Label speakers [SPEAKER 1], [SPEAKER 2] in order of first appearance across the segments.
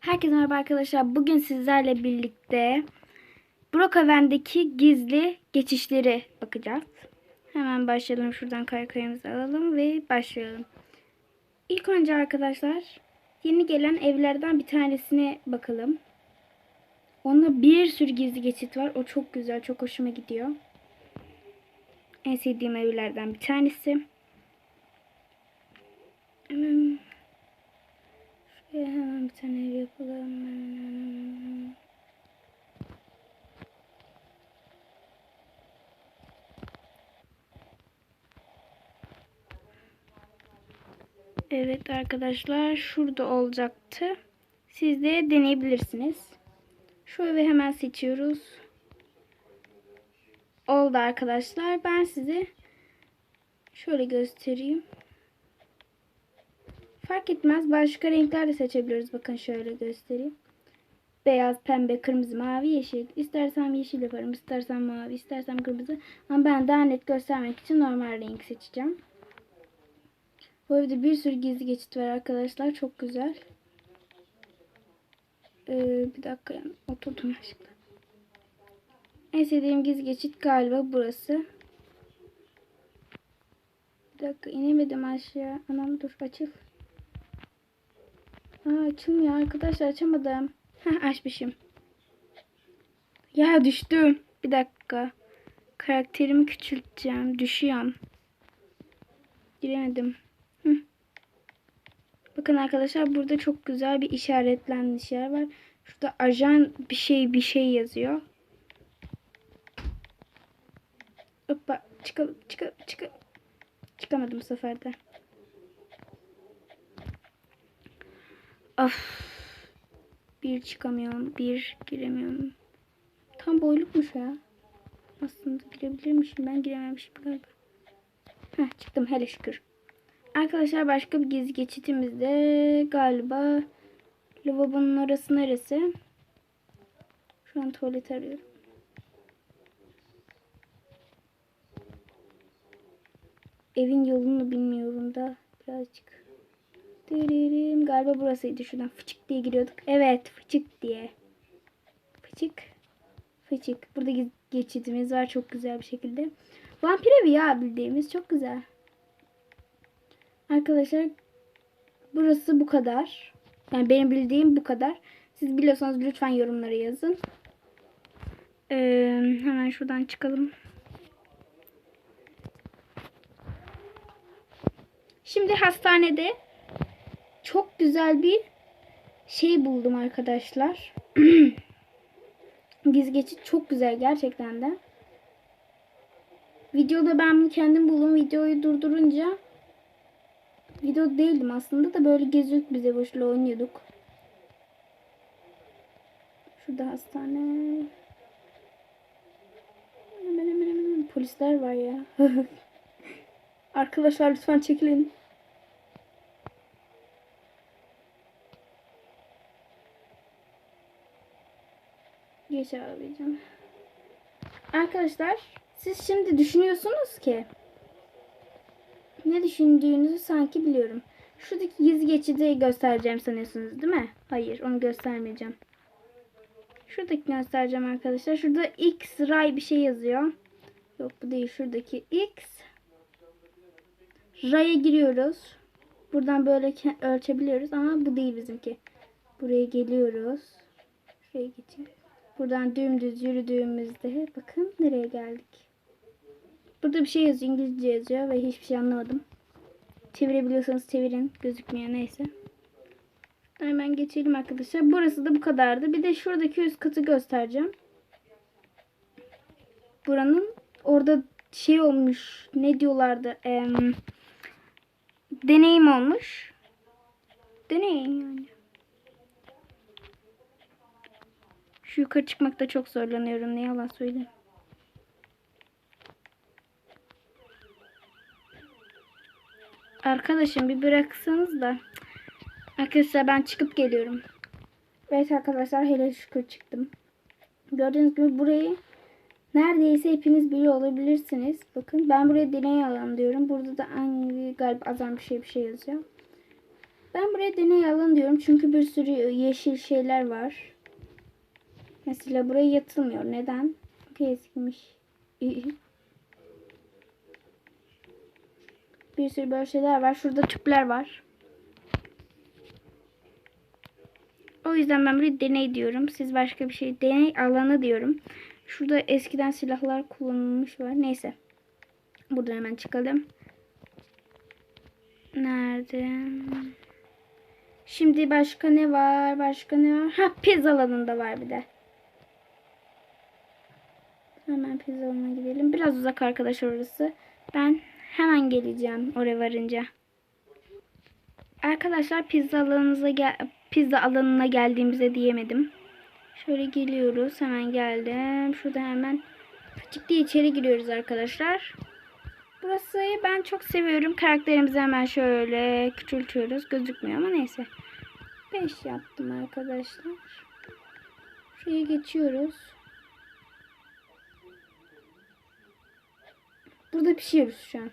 [SPEAKER 1] Herkese merhaba arkadaşlar. Bugün sizlerle birlikte Brookhaven'deki gizli geçişleri bakacağız. Hemen başlayalım. Şuradan kaykayımızı alalım ve başlayalım. İlk önce arkadaşlar yeni gelen evlerden bir tanesine bakalım. Onda bir sürü gizli geçit var. O çok güzel. Çok hoşuma gidiyor. En sevdiğim evlerden bir tanesi. Hemen Şuraya hemen bir tane ev yapalım. Evet arkadaşlar şurada olacaktı. Siz de deneyebilirsiniz. Şu evi hemen seçiyoruz. Oldu arkadaşlar. Ben size şöyle göstereyim. Fark etmez. Başka renkler de seçebiliriz. Bakın şöyle göstereyim. Beyaz, pembe, kırmızı, mavi, yeşil. İstersem yeşil yaparım. istersem mavi, istersem kırmızı. Ama ben daha net göstermek için normal renk seçeceğim. Bu evde bir sürü gizli geçit var arkadaşlar. Çok güzel. Ee, bir dakika yani oturdum aşkına. En sevdiğim gizli geçit galiba burası. Bir dakika inemedim aşağı. Anam dur açıl. Aa, açılmıyor arkadaşlar açamadım. Heh açmışım. Ya düştüm. Bir dakika. Karakterimi küçülteceğim. Düşüyorum. Giremedim. Hı. Bakın arkadaşlar burada çok güzel bir işaretlenmiş yer var. Şurada ajan bir şey bir şey yazıyor. Hoppa çıkalım çıkalım çıkalım. Çıkamadım bu sefer de. Of. Bir çıkamıyorum. Bir giremiyorum. Tam boylukmuş ya. Aslında girebilirmişim. Ben girememişim galiba. Heh, çıktım hele şükür. Arkadaşlar başka bir gizli geçitimiz de galiba lavabonun orası neresi? Şu an tuvalet arıyorum. Evin yolunu bilmiyorum da birazcık. Diririm. Galiba burasıydı. Şuradan fıçık diye giriyorduk. Evet fıçık diye. Fıçık. Fıçık. Burada geçitimiz var çok güzel bir şekilde. Vampir evi ya bildiğimiz. Çok güzel. Arkadaşlar burası bu kadar. Yani benim bildiğim bu kadar. Siz biliyorsanız lütfen yorumlara yazın. Ee, hemen şuradan çıkalım. Şimdi hastanede çok güzel bir şey buldum arkadaşlar. Geçit çok güzel gerçekten de. Videoda ben bunu kendim buldum. Videoyu durdurunca video değildim aslında da böyle geziyorduk bize boşuna oynuyorduk. Şurada hastane. Hemen hemen hemen polisler var ya. Arkadaşlar lütfen çekilin. Geç abicim. Arkadaşlar siz şimdi düşünüyorsunuz ki ne düşündüğünüzü sanki biliyorum. Şuradaki gizli geçidi göstereceğim sanıyorsunuz değil mi? Hayır onu göstermeyeceğim. Şuradaki göstereceğim arkadaşlar. Şurada X ray bir şey yazıyor. Yok bu değil. Şuradaki X ray'a giriyoruz. Buradan böyle ölçebiliyoruz ama bu değil bizimki. Buraya geliyoruz. Şuraya geçelim. Buradan dümdüz yürüdüğümüzde bakın nereye geldik. Burada bir şey yazıyor. İngilizce yazıyor ve hiçbir şey anlamadım. Çevirebiliyorsanız çevirin. Gözükmüyor neyse. Hemen geçelim arkadaşlar. Burası da bu kadardı. Bir de şuradaki üst katı göstereceğim. Buranın orada şey olmuş. Ne diyorlardı? Ee, deneyim olmuş. Deneyim yani. Şu yukarı çıkmakta çok zorlanıyorum. Ne yalan söyleyeyim. Arkadaşım bir bıraksanız da. Arkadaşlar ben çıkıp geliyorum. Evet arkadaşlar hele şükür çıktım. Gördüğünüz gibi burayı neredeyse hepiniz biliyor olabilirsiniz. Bakın ben buraya deney alan diyorum. Burada da aynı galiba azan bir şey bir şey yazıyor. Ben buraya deney alanı diyorum çünkü bir sürü yeşil şeyler var. Mesela buraya yatılmıyor. Neden? Çok eskimiş. Bir sürü böyle şeyler var. Şurada tüpler var. O yüzden ben buraya deney diyorum. Siz başka bir şey deney alanı diyorum. Şurada eskiden silahlar kullanılmış var. Neyse. Buradan hemen çıkalım. Nerede? Şimdi başka ne var? Başka ne var? Ha pizza alanında var bir de. Hemen pizza alanına gidelim. Biraz uzak arkadaşlar orası. Ben hemen geleceğim oraya varınca. Arkadaşlar pizza alanınıza gel pizza alanına geldiğimize diyemedim. Şöyle geliyoruz. Hemen geldim. Şurada hemen küçük içeri giriyoruz arkadaşlar. Burası ben çok seviyorum. Karakterimizi hemen şöyle küçültüyoruz. Gözükmüyor ama neyse. 5 yaptım arkadaşlar. Şuraya geçiyoruz. Burada pişiyoruz şu an.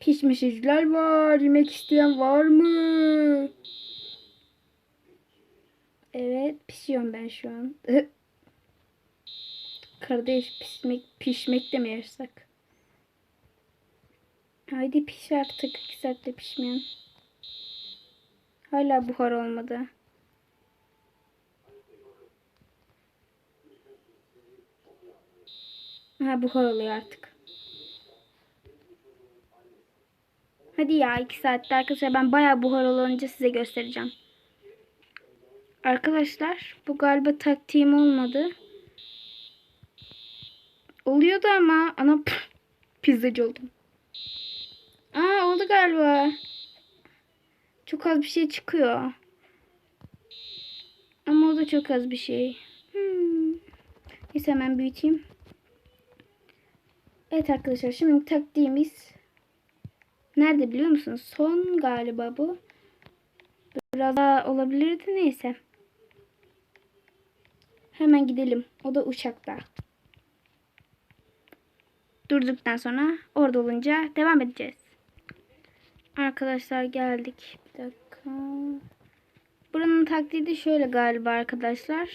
[SPEAKER 1] Pişmiş işler var. Yemek isteyen var mı? Evet pişiyorum ben şu an. Kardeş pişmek, pişmek de mi yarsak? Haydi piş artık. 2 saatte pişmeyen. Hala buhar olmadı. Ha buhar oluyor artık. Hadi ya 2 saatte arkadaşlar ben bayağı buhar olunca size göstereceğim. Arkadaşlar bu galiba taktiğim olmadı. Oluyordu ama ana püf, pizzacı oldum. Aa oldu galiba. Çok az bir şey çıkıyor. Ama o da çok az bir şey. Neyse hemen büyüteyim. Evet arkadaşlar şimdi taktiğimiz nerede biliyor musunuz? Son galiba bu. Biraz daha olabilirdi neyse. Hemen gidelim. O da uçakta. Durduktan sonra orada olunca devam edeceğiz. Arkadaşlar geldik. Bir dakika. Buranın taktiği de şöyle galiba arkadaşlar.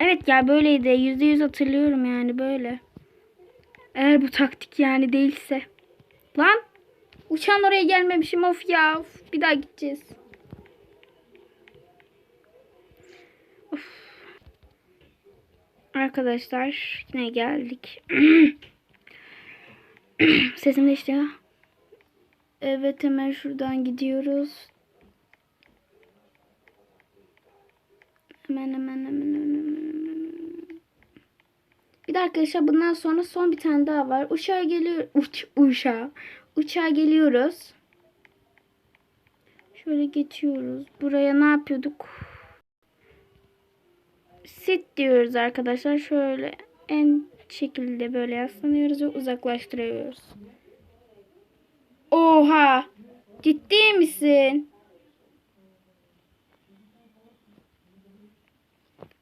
[SPEAKER 1] Evet ya böyleydi. Yüzde yüz hatırlıyorum yani böyle. Eğer bu taktik yani değilse. Lan uçağın oraya gelmemişim of ya. Of, bir daha gideceğiz. Of. Arkadaşlar yine geldik. Sesim değişti ya. Evet hemen şuradan gidiyoruz. Hemen hemen hemen hemen. hemen. Bir de arkadaşlar bundan sonra son bir tane daha var. Uçağa geliyor. Uç, uçağa. Uçağa geliyoruz. Şöyle geçiyoruz. Buraya ne yapıyorduk? Sit diyoruz arkadaşlar. Şöyle en şekilde böyle yaslanıyoruz ve uzaklaştırıyoruz. Oha! Ciddi misin?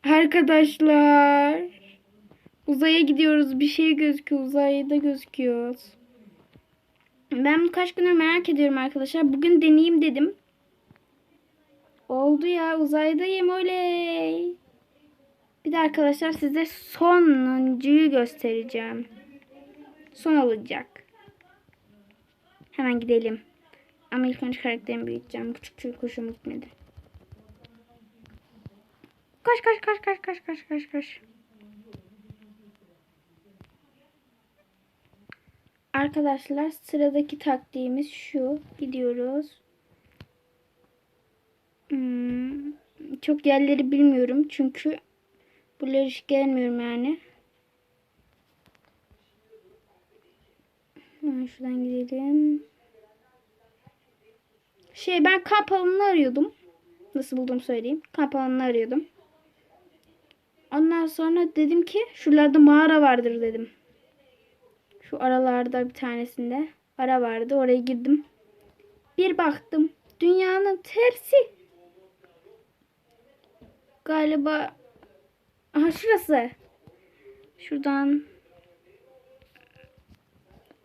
[SPEAKER 1] Arkadaşlar. Uzaya gidiyoruz. Bir şey gözüküyor. Uzayda gözüküyoruz. Ben bunu kaç gündür merak ediyorum arkadaşlar. Bugün deneyeyim dedim. Oldu ya. Uzaydayım oley. Bir de arkadaşlar size sonuncuyu göstereceğim. Son olacak. Hemen gidelim. Ama ilk önce karakterimi büyüteceğim. Küçük çocuk hoşuma gitmedi. Koş koş koş koş koş koş koş koş. Arkadaşlar sıradaki taktiğimiz şu. Gidiyoruz. Hmm, çok yerleri bilmiyorum çünkü buralara hiç gelmiyorum yani. Hemen şuradan gidelim. Şey ben kamp alanını arıyordum. Nasıl buldum söyleyeyim. Kamp alanını arıyordum. Ondan sonra dedim ki şuralarda mağara vardır dedim. Şu aralarda bir tanesinde ara vardı. Oraya girdim. Bir baktım. Dünyanın tersi. Galiba Aha şurası. Şuradan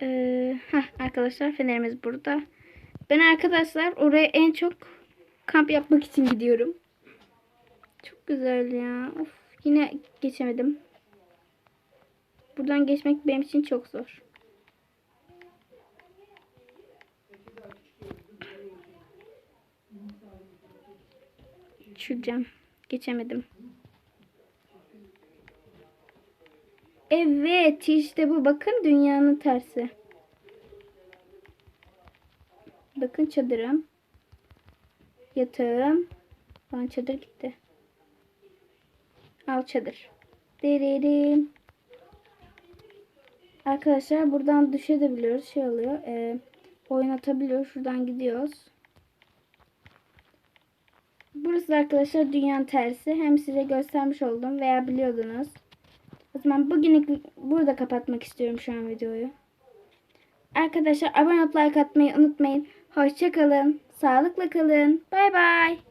[SPEAKER 1] Ee, heh, arkadaşlar fenerimiz burada. Ben arkadaşlar oraya en çok kamp yapmak için gidiyorum. Çok güzel ya. Of, yine geçemedim. Buradan geçmek benim için çok zor. Şuradan geçemedim. Evet işte bu bakın dünyanın tersi. Bakın çadırım. Yatağım. Lan çadır gitti. Al çadır. Dererim. Arkadaşlar buradan düşebiliyoruz. Şey oluyor. E, oynatabiliyor. Şuradan gidiyoruz. Burası da arkadaşlar dünyanın tersi. Hem size göstermiş oldum veya biliyordunuz. O zaman bugünlük burada kapatmak istiyorum şu an videoyu. Arkadaşlar abone olup like atmayı unutmayın. Hoşçakalın. Sağlıkla kalın. Bay bay.